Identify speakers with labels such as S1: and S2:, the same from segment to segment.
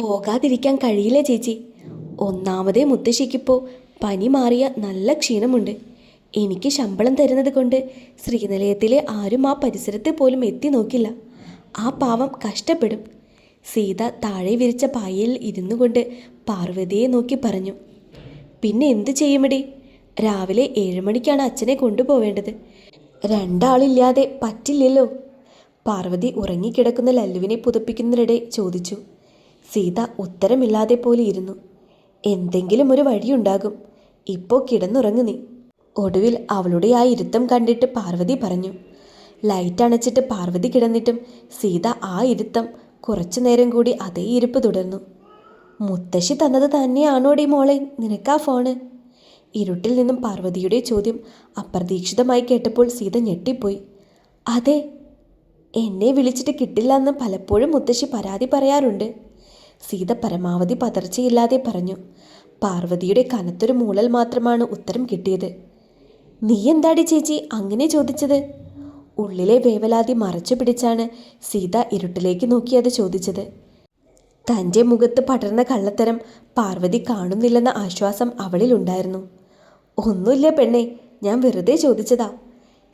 S1: പോകാതിരിക്കാൻ കഴിയില്ല ചേച്ചി? ഒന്നാമതേ മുത്തശ്ശിക്കിപ്പോൾ പനി മാറിയ നല്ല ക്ഷീണമുണ്ട്. എനിക്ക് ശമ്പളം തരുന്നത് കൊണ്ട് ശ്രീനിലയത്തിലെ ആരും ആ പരിസരത്തെ പോലും എത്തി നോക്കില്ല. ആ പാവം കഷ്ടപ്പെടും. സീത താഴെ വിരിച്ച പായയിൽ ഇരുന്നു കൊണ്ട് പാർവതിയെ നോക്കി പറഞ്ഞു പിന്നെ എന്തു ചെയ്യുമടി? രാവിലെ ഏഴ് മണിക്കാണ് അച്ഛനെ കൊണ്ടുപോവേണ്ടത്. രണ്ടാളില്ലാതെ പറ്റില്ലല്ലോ. പാർവതി ഉറങ്ങിക്കിടക്കുന്ന ലല്ലുവിനെ പുതപ്പിക്കുന്നതിനിടെ ചോദിച്ചു സീത ഉത്തരമില്ലാതെ പോലെ ഇരുന്നു. എന്തെങ്കിലും ഒരു വഴിയുണ്ടാകും. ഇപ്പോൾ കിടന്നുറങ്ങു നീ. ഒടുവിൽ അവളുടെ ആ ഇരുത്തം കണ്ടിട്ട് പാർവതി പറഞ്ഞു. ലൈറ്റ് അണച്ചിട്ട് പാർവതി കിടന്നിട്ടും സീത ആ ഇരുത്തം കുറച്ചു നേരം കൂടി അതേ ഇരിപ്പ് തുടർന്നു. മുത്തശ്ശി തന്നത് തന്നെയാണോടി മോളെ? നിനക്കാ ഫോണ്. ഇരുട്ടിൽ നിന്നും പാർവതിയുടെ ചോദ്യം അപ്രതീക്ഷിതമായി കേട്ടപ്പോൾ സീത ഞെട്ടിപ്പോയി. അതെ എന്നെ വിളിച്ചിട്ട് കിട്ടില്ല എന്ന് പലപ്പോഴും മുത്തശ്ശി പരാതി പറയാറുണ്ട്. സീത പരമാവധി പതർച്ചയില്ലാതെ പറഞ്ഞു പാർവതിയുടെ കനത്തൊരു മൂളൽ മാത്രമാണ് ഉത്തരം കിട്ടിയത്. നീ എന്താടി ചേച്ചി അങ്ങനെ ചോദിച്ചത്? ഉള്ളിലെ വേവലാതി മറച്ചു പിടിച്ചാണ് സീത ഇരുട്ടിലേക്ക് നോക്കി അത് ചോദിച്ചത്. തന്റെ മുഖത്ത് പടർന്ന കള്ളത്തരം പാർവതി കാണുന്നില്ലെന്ന ആശ്വാസം അവളിലുണ്ടായിരുന്നു ഒന്നുമില്ല പെണ്ണെ ഞാൻ വെറുതെ ചോദിച്ചതാ.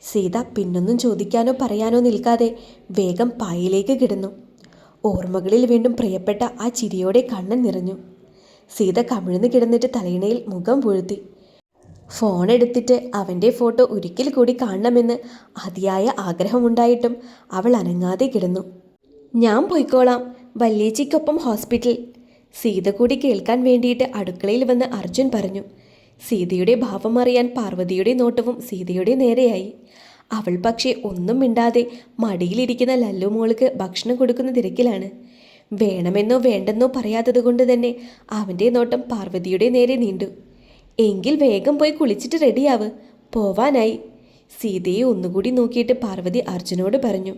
S1: സീത പിന്നൊന്നും ചോദിക്കാനോ പറയാനോ നിൽക്കാതെ വേഗം പായയിലേക്ക് കിടന്നു. ഓർമ്മകളിൽ വീണ്ടും പ്രിയപ്പെട്ട ആ ചിരിയോടെ കണ്ണൻ നിറഞ്ഞു. സീത കമിഴ്ന്നു കിടന്നിട്ട് തലയിണയിൽ മുഖം പൊഴുത്തി. ഫോൺ എടുത്തിട്ട് അവന്റെ ഫോട്ടോ ഒരിക്കൽ കൂടി കാണണമെന്ന് അതിയായ ആഗ്രഹമുണ്ടായിട്ടും അവൾ അനങ്ങാതെ കിടന്നു. ഞാൻ പോയിക്കോളാം വല്യേച്ചിക്കൊപ്പം ഹോസ്പിറ്റൽ സീത കൂടി കേൾക്കാൻ വേണ്ടിയിട്ട് അടുക്കളയിൽ വന്ന് അർജുൻ പറഞ്ഞു. സീതയുടെ ഭാവം അറിയാൻ പാർവതിയുടെ നോട്ടവും സീതയുടെ നേരെയായി. അവൾ പക്ഷേ ഒന്നും മിണ്ടാതെ മടിയിലിരിക്കുന്ന ലല്ലു മോൾക്ക് ഭക്ഷണം കൊടുക്കുന്ന തിരക്കിലാണ്. വേണമെന്നോ വേണ്ടെന്നോ പറയാത്തത് കൊണ്ട് തന്നെ അവന്റെ നോട്ടം പാർവതിയുടെ നേരെ നീണ്ടു. എങ്കിൽ വേഗം പോയി കുളിച്ചിട്ട് റെഡിയാവ്. പോവാനായി. സീതയെ ഒന്നുകൂടി നോക്കിയിട്ട് പാർവതി അർജുനോട് പറഞ്ഞു.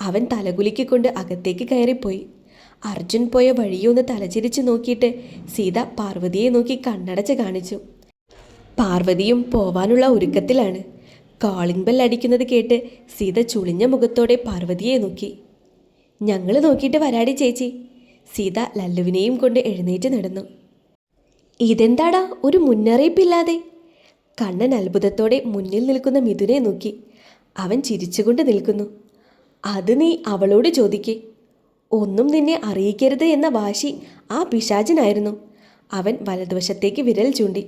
S1: അവൻ തലകുലിക്കൊണ്ട് അകത്തേക്ക് കയറിപ്പോയി. അർജുൻ പോയ വഴിയൊന്ന് തലചിരിച്ച് നോക്കിയിട്ട് സീത പാർവതിയെ നോക്കി കണ്ണടച്ച് കാണിച്ചു. പാർവതിയും പോവാനുള്ള ഒരുക്കത്തിലാണ്. കാളിംഗ് ബെൽ അടിക്കുന്നത് കേട്ട് സീത ചുളിഞ്ഞ മുഖത്തോടെ പാർവതിയെ നോക്കി. ഞങ്ങൾ നോക്കിയിട്ട് വരാടി ചേച്ചി. സീത ലല്ലുവിനെയും കൊണ്ട് എഴുന്നേറ്റ് നടന്നു. ഇതെന്താടാ? ഒരു മുന്നറിയിപ്പില്ലാതെ. കണ്ണൻ അത്ഭുതത്തോടെ മുന്നിൽ നിൽക്കുന്ന മിഥുനെ നോക്കി. അവൻ ചിരിച്ചുകൊണ്ട് നിൽക്കുന്നു. അത് നീ അവളോട് ചോദിക്കേ. ഒന്നും നിന്നെ അറിയിക്കരുത് എന്ന വാശി ആ പിശാചനായിരുന്നു. അവൻ വലതുവശത്തേക്ക് വിരൽ ചൂണ്ടി.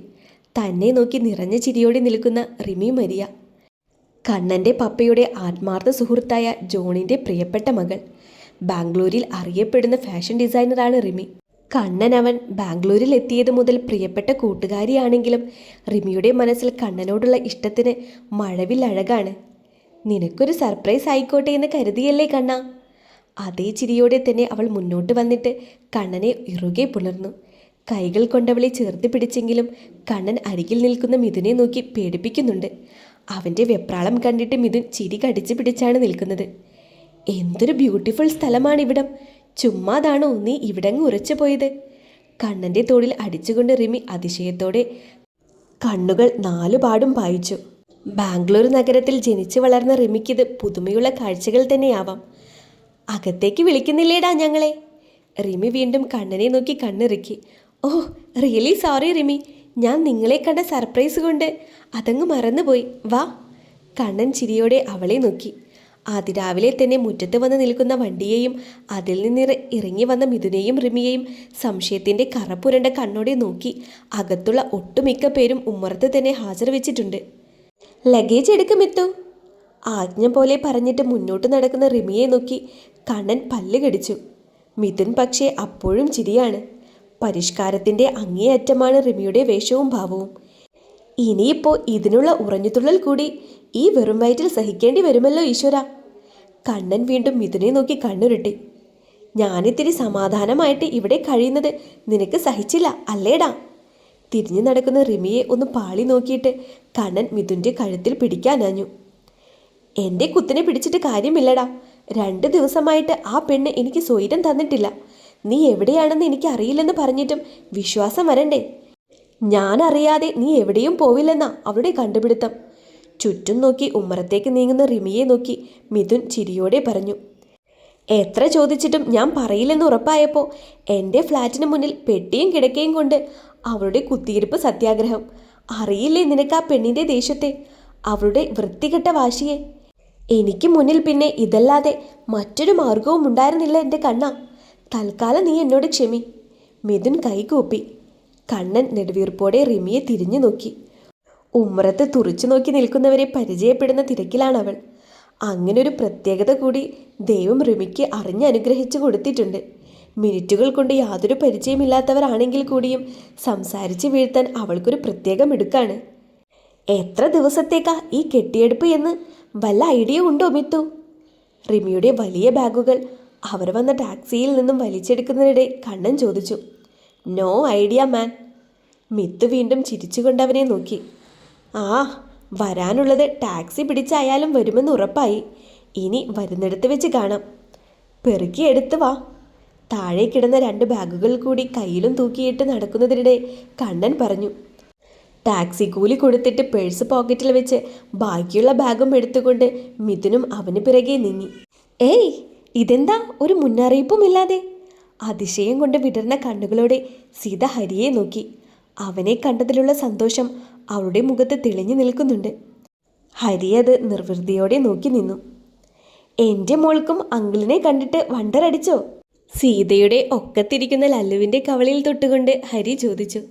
S1: തന്നെ നോക്കി നിറഞ്ഞ ചിരിയോടെ നിൽക്കുന്ന റിമി മരിയ. കണ്ണന്റെ പപ്പയുടെ ആത്മാർത്ഥ സുഹൃത്തായ ജോണിന്റെ പ്രിയപ്പെട്ട മകൾ. ബാംഗ്ലൂരിൽ അറിയപ്പെടുന്ന ഫാഷൻ ഡിസൈനറാണ് റിമി. കണ്ണൻ അവൻ ബാംഗ്ലൂരിൽ എത്തിയത് മുതൽ പ്രിയപ്പെട്ട കൂട്ടുകാരിയാണെങ്കിലും റിമിയുടെ മനസ്സിൽ കണ്ണനോടുള്ള ഇഷ്ടത്തിന് മഴവിൽ അഴകാണ്. നിനക്കൊരു സർപ്രൈസ് ആയിക്കോട്ടെ എന്ന് കരുതിയല്ലേ കണ്ണ? അതേ ചിരിയോടെ തന്നെ അവൾ മുന്നോട്ട് വന്നിട്ട് കണ്ണനെ ഇറുകെ പുണർന്നു കൈകൾ കൊണ്ടവളെ ചേർത്ത് പിടിച്ചെങ്കിലും കണ്ണൻ അരികിൽ നിൽക്കുന്ന മിഥുനെ നോക്കി പേടിപ്പിക്കുന്നുണ്ട്. അവന്റെ വെപ്രാളം കണ്ടിട്ട് മിഥുൻ ചിരി കടിച്ചു പിടിച്ചാണ് നിൽക്കുന്നത്. എന്തൊരു ബ്യൂട്ടിഫുൾ സ്ഥലമാണ് സ്ഥലമാണിവിടം ചുമ്മാതാണോ നീ ഇവിടങ്ങ് ഉറച്ചു പോയത്? കണ്ണന്റെ തോളിൽ അടിച്ചുകൊണ്ട് റിമി അതിശയത്തോടെ കണ്ണുകൾ നാലുപാടും പായിച്ചു. ബാംഗ്ലൂർ നഗരത്തിൽ ജനിച്ചു വളർന്ന റിമിക്കിത് പുതുമയുള്ള കാഴ്ചകൾ തന്നെയാവാം. അകത്തേക്ക് വിളിക്കുന്നില്ലേടാ ഞങ്ങളെ? റിമി വീണ്ടും കണ്ണനെ നോക്കി കണ്ണിറുക്കി. Oh really sorry Rimi. ഞാൻ നിങ്ങളെ കണ്ട സർപ്രൈസ് കൊണ്ട് അതങ്ങ് മറന്നുപോയി. വാ. കണ്ണൻ ചിരിയോടെ അവളെ നോക്കി. അതിരാവിലെ തന്നെ മുറ്റത്ത് വന്ന് നിൽക്കുന്ന വണ്ടിയെയും അതിൽ നിന്ന് ഇറങ്ങി വന്ന മിഥുനെയും റിമിയെയും സംശയത്തിന്റെ കറപ്പുരണ്ട കണ്ണോടെ നോക്കി അകത്തുള്ള ഒട്ടുമിക്ക പേരും ഉമ്മറത്ത് തന്നെ ഹാജർ വെച്ചിട്ടുണ്ട് ലഗേജ് എടുക്കുമെത്തു ആജ്ഞ പോലെ പറഞ്ഞിട്ട് മുന്നോട്ട് നടക്കുന്ന റിമിയെ നോക്കി കണ്ണൻ പല്ല് കടിച്ചു. മിഥുൻ പക്ഷേ അപ്പോഴും ചിരിയാണ്. പരിഷ്കാരത്തിന്റെ അങ്ങേയറ്റമാണ് റിമിയുടെ വേഷവും ഭാവവും. ഇനിയിപ്പോൾ ഇതിനുള്ള ഉറഞ്ഞുതുള്ളൽ കൂടി ഈ വെറും വയറ്റിൽ സഹിക്കേണ്ടി വരുമല്ലോ ഈശ്വര. കണ്ണൻ വീണ്ടും മിഥുനെ നോക്കി കണ്ണുരുട്ടി. ഞാനിത്തിരി സമാധാനമായിട്ട് ഇവിടെ കഴിയുന്നത് നിനക്ക് സഹിച്ചില്ല അല്ലേടാ? തിരിഞ്ഞു നടക്കുന്ന റിമിയെ ഒന്ന് പാളി നോക്കിയിട്ട് കണ്ണൻ മിഥുന്റെ കഴുത്തിൽ പിടിക്കാനാഞ്ഞു എന്റെ കുത്തിനെ പിടിച്ചിട്ട് കാര്യമില്ലടാ. രണ്ട് ദിവസമായിട്ട് ആ പെണ്ണ് എനിക്ക് സ്വൈരം തന്നിട്ടില്ല. നീ എവിടെയാണെന്ന് എനിക്ക് അറിയില്ലെന്ന് പറഞ്ഞിട്ടും വിശ്വാസം വരണ്ടേ? ഞാൻ അറിയാതെ നീ എവിടെയും പോവില്ലെന്നാ അവളുടെ കണ്ടുപിടുത്തം. ചുറ്റും നോക്കി ഉമ്മറത്തേക്ക് നീങ്ങുന്ന റിമിയെ നോക്കി മിഥുൻ ചിരിയോടെ പറഞ്ഞു എത്ര ചോദിച്ചിട്ടും ഞാൻ പറയില്ലെന്ന് ഉറപ്പായപ്പോൾ എന്റെ ഫ്ലാറ്റിന് മുന്നിൽ പെട്ടിയും കിടക്കയും കൊണ്ട് അവളുടെ കുത്തിയിരിപ്പ് സത്യാഗ്രഹം. അറിയില്ലേ നിനക്ക് ആ പെണ്ണിന്റെ ദേഷ്യത്തെ? അവളുടെ വൃത്തികെട്ട വാശിയെ? എനിക്ക് മുന്നിൽ പിന്നെ ഇതല്ലാതെ മറ്റൊരു മാർഗവും ഉണ്ടായിരുന്നില്ല എന്റെ കണ്ണ. തൽക്കാലം നീ എന്നോട് ക്ഷമി. മിഥുൻ കൈകൂപ്പി കണ്ണൻ നെടുവീർപ്പോടെ റിമിയെ തിരിഞ്ഞു നോക്കി. ഉമ്രത്ത് തുറച്ചു നോക്കി നിൽക്കുന്നവരെ പരിചയപ്പെടുന്ന തിരക്കിലാണവൾ. അങ്ങനൊരു പ്രത്യേകത കൂടി ദൈവം റിമിക്ക് അറിഞ്ഞ് അനുഗ്രഹിച്ചു കൊടുത്തിട്ടുണ്ട്. മിനിറ്റുകൾ കൊണ്ട് യാതൊരു പരിചയമില്ലാത്തവരാണെങ്കിൽ കൂടിയും സംസാരിച്ച് വീഴ്ത്താൻ അവൾക്കൊരു പ്രത്യേക മിടുക്കാണ്. എത്ര ദിവസത്തേക്കാ ഈ കെട്ടിയെടുപ്പ് എന്ന് വല്ല ഐഡിയ ഉണ്ടോ മിത്തു? റിമിയുടെ വലിയ ബാഗുകൾ അവർ വന്ന ടാക്സിയിൽ നിന്നും വലിച്ചെടുക്കുന്നതിനിടെ കണ്ണൻ ചോദിച്ചു നോ ഐഡിയ മാൻ. മിത്തു വീണ്ടും ചിരിച്ചുകൊണ്ട് അവനെ നോക്കി. ആ വരാനുള്ളത് ടാക്സി പിടിച്ചായാലും വരുമെന്ന് ഉറപ്പായി. ഇനി വരുന്നിടത്ത് വെച്ച് കാണാം. പെറുക്കി എടുത്ത് വാ. താഴെ കിടന്ന രണ്ട് ബാഗുകൾ കൂടി കയ്യിലും തൂക്കിയിട്ട് നടക്കുന്നതിനിടെ കണ്ണൻ പറഞ്ഞു ടാക്സി കൂലി കൊടുത്തിട്ട് പേഴ്സ് പോക്കറ്റിൽ വെച്ച് ബാക്കിയുള്ള ബാഗും എടുത്തുകൊണ്ട് മിഥുനും അവന് പിറകെ നീങ്ങി. ഏയ് ഇതെന്താ? ഒരു മുന്നറിയിപ്പുമില്ലാതെ. അതിശയം കൊണ്ട് വിടർന്ന കണ്ണുകളോടെ സീത ഹരിയെ നോക്കി. അവനെ കണ്ടതിലുള്ള സന്തോഷം അവളുടെ മുഖത്ത് തെളിഞ്ഞു നിൽക്കുന്നുണ്ട്. ഹരി അത് നിർവൃതിയോടെ നോക്കി നിന്നു. എന്റെ മോൾക്കും അങ്കിളിനെ കണ്ടിട്ട് വണ്ടറടിച്ചോ സീതയുടെ ഒക്കത്തിരിക്കുന്ന ലല്ലുവിന്റെ കവളിയിൽ തൊട്ടുകൊണ്ട് ഹരി ചോദിച്ചു.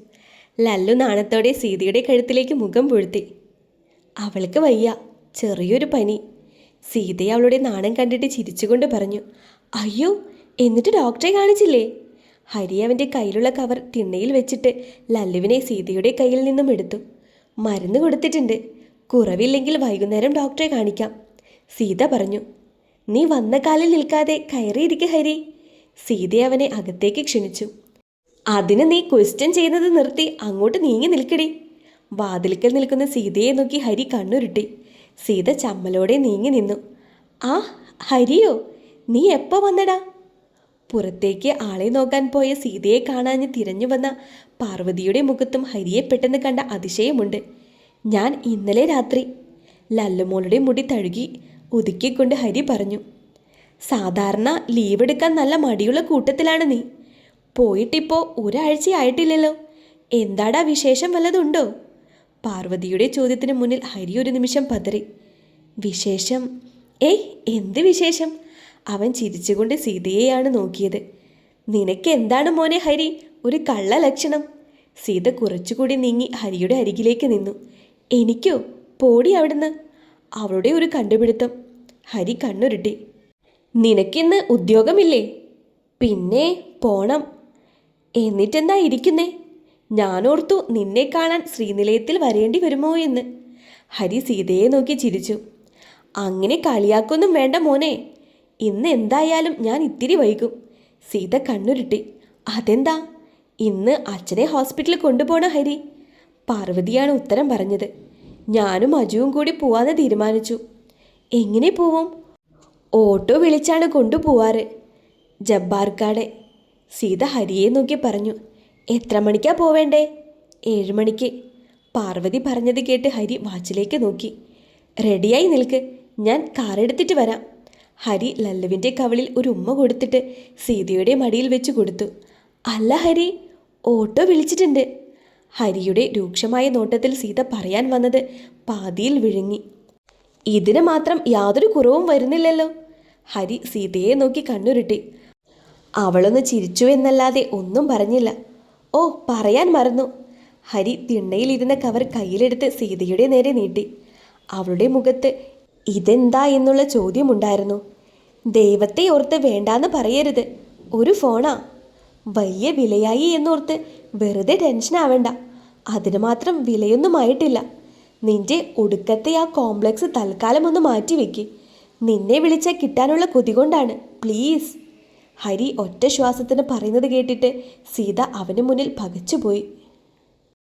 S1: ലല്ലു നാണത്തോടെ സീതയുടെ കഴുത്തിലേക്ക് മുഖം പൊഴുത്തി. അവൾക്ക് വയ്യ. ചെറിയൊരു പനി. സീതയെ അവളുടെ നാണം കണ്ടിട്ട് ചിരിച്ചുകൊണ്ട് പറഞ്ഞു അയ്യോ എന്നിട്ട് ഡോക്ടറെ കാണിച്ചില്ലേ? ഹരി അവന്റെ കയ്യിലുള്ള കവർ തിണ്ണയിൽ വെച്ചിട്ട് ലല്ലുവിനെ സീതയുടെ കയ്യിൽ നിന്നും എടുത്തു. മരുന്ന് കൊടുത്തിട്ടുണ്ട്. കുറവില്ലെങ്കിൽ വൈകുന്നേരം ഡോക്ടറെ കാണിക്കാം. സീത പറഞ്ഞു നീ വന്ന കാലിൽ നിൽക്കാതെ കയറിയിരിക്കെ ഹരി. സീത അവനെ അകത്തേക്ക് ക്ഷണിച്ചു. അതിന് നീ ക്വസ്റ്റ്യൻ ചെയ്യുന്നത് നിർത്തി അങ്ങോട്ട് നീങ്ങി നിൽക്കടി. വാതിൽക്കൽ നിൽക്കുന്ന സീതയെ നോക്കി ഹരി കണ്ണുരുട്ടി. സീത ചമ്മലോടെ നീങ്ങി നിന്നു. ആ ഹരിയോ നീ എപ്പോ വന്നടാ? പുറത്തേക്ക് ആളെ നോക്കാൻ പോയ സീതയെ കാണാഞ്ഞ് തിരഞ്ഞു വന്ന പാർവതിയുടെ മുഖത്തും ഹരിയെ പെട്ടെന്ന് കണ്ട അതിശയമുണ്ട്. ഞാൻ ഇന്നലെ രാത്രി ലല്ലുമോളുടെ മുടി തഴുകി ഒതുക്കിക്കൊണ്ട് ഹരി പറഞ്ഞു സാധാരണ ലീവ് എടുക്കാൻ നല്ല മടിയുള്ള കൂട്ടത്തിലാണ് നീ. പോയിട്ടിപ്പോ ഒരാഴ്ചയായിട്ടില്ലല്ലോ. എന്താടാ വിശേഷം വല്ലതുണ്ടോ? പാർവതിയുടെ ചോദ്യത്തിന് മുന്നിൽ ഹരി ഒരു നിമിഷം പതറി. വിശേഷം? ഏയ് എന്ത് വിശേഷം? അവൻ ചിരിച്ചുകൊണ്ട് സീതയെയാണ് നോക്കിയത്. നിനക്ക് എന്താണ് മോനെ ഹരി? ഒരു കള്ള ലക്ഷണം. സീത കുറച്ചുകൂടി നീങ്ങി ഹരിയുടെ അരികിലേക്ക് നിന്നു. എനിക്കോ? പോടി അവിടുന്ന്. അവളുടെ ഒരു കണ്ടുപിടുത്തം. ഹരി കണ്ണുരുട്ടി. നിനക്കിന്ന് ഉദ്യോഗമില്ലേ? പിന്നെ പോണം. എന്നിട്ടെന്താ ഇരിക്കുന്നേ? ഞാനോർത്തു നിന്നെ കാണാൻ ശ്രീനിലയത്തിൽ വരേണ്ടി വരുമോ എന്ന്. ഹരി സീതയെ നോക്കി ചിരിച്ചു. അങ്ങനെ കളിയാക്കൊന്നും വേണ്ട മോനെ. ഇന്ന് എന്തായാലും ഞാൻ ഇത്തിരി വൈകും. സീത കണ്ണുരുട്ടി. അതെന്താ? ഇന്ന് അച്ഛനെ ഹോസ്പിറ്റലിൽ കൊണ്ടുപോണ ഹരി? പാർവതിയാണ് ഉത്തരം പറഞ്ഞത്. ഞാനും അജുവും കൂടി പോവാന്ന് തീരുമാനിച്ചു. എങ്ങനെ പോവും? ഓട്ടോ വിളിച്ചാണ് കൊണ്ടുപോവാറ്. ജബ്ബാർക്കാടെ. സീത ഹരിയെ നോക്കി പറഞ്ഞു. എത്ര മണിക്കാ പോവേണ്ടേ? ഏഴ് മണിക്ക്. പാർവതി പറഞ്ഞത് കേട്ട് ഹരി വാച്ചിലേക്ക് നോക്കി. റെഡിയായി നിൽക്ക്. ഞാൻ കാർ എടുത്തിട്ട് വരാം. ഹരി ലല്ലുവിന്റെ കവളിൽ ഒരു ഉമ്മ കൊടുത്തിട്ട് സീതയുടെ മടിയിൽ വെച്ച് കൊടുത്തു. അല്ല ഹരി ഓട്ടോ വിളിച്ചിട്ടുണ്ട്. ഹരിയുടെ രൂക്ഷമായ നോട്ടത്തിൽ സീത പറയാൻ വന്നത് പാതിയിൽ വിഴുങ്ങി. ഇതിന് മാത്രം യാതൊരു കുറവും വരുന്നില്ലല്ലോ. ഹരി സീതയെ നോക്കി കണ്ണുരുട്ടി. അവളൊന്ന് ചിരിച്ചു എന്നല്ലാതെ ഒന്നും പറഞ്ഞില്ല. ഓ പറയാൻ മറന്നു. ഹരി തിണ്ണയിലിരുന്ന കവർ കയ്യിലെടുത്ത് സീതയുടെ നേരെ നീട്ടി. അവളുടെ മുഖത്ത് ഇതെന്താ എന്നുള്ള ചോദ്യമുണ്ടായിരുന്നു. ദൈവത്തെ ഓർത്ത് വേണ്ടാന്ന് പറയരുത്. ഒരു ഫോണാ. വലിയ വിലയായി എന്നോർത്ത് വെറുതെ ടെൻഷൻ ആവണ്ട. അതിന് മാത്രം വിലയൊന്നും ആയിട്ടില്ല. നിന്റെ ഒടുക്കത്തെ ആ കോംപ്ലക്സ് തൽക്കാലം ഒന്ന് മാറ്റി വെക്ക് നിന്നെ വിളിച്ചാൽ കിട്ടാനുള്ള കൊതി കൊണ്ടാണ്. പ്ലീസ്. ഹരി ഒറ്റ ശ്വാസത്തിന് പറയുന്നത് കേട്ടിട്ട് സീത അവന് മുന്നിൽ പകച്ചുപോയി.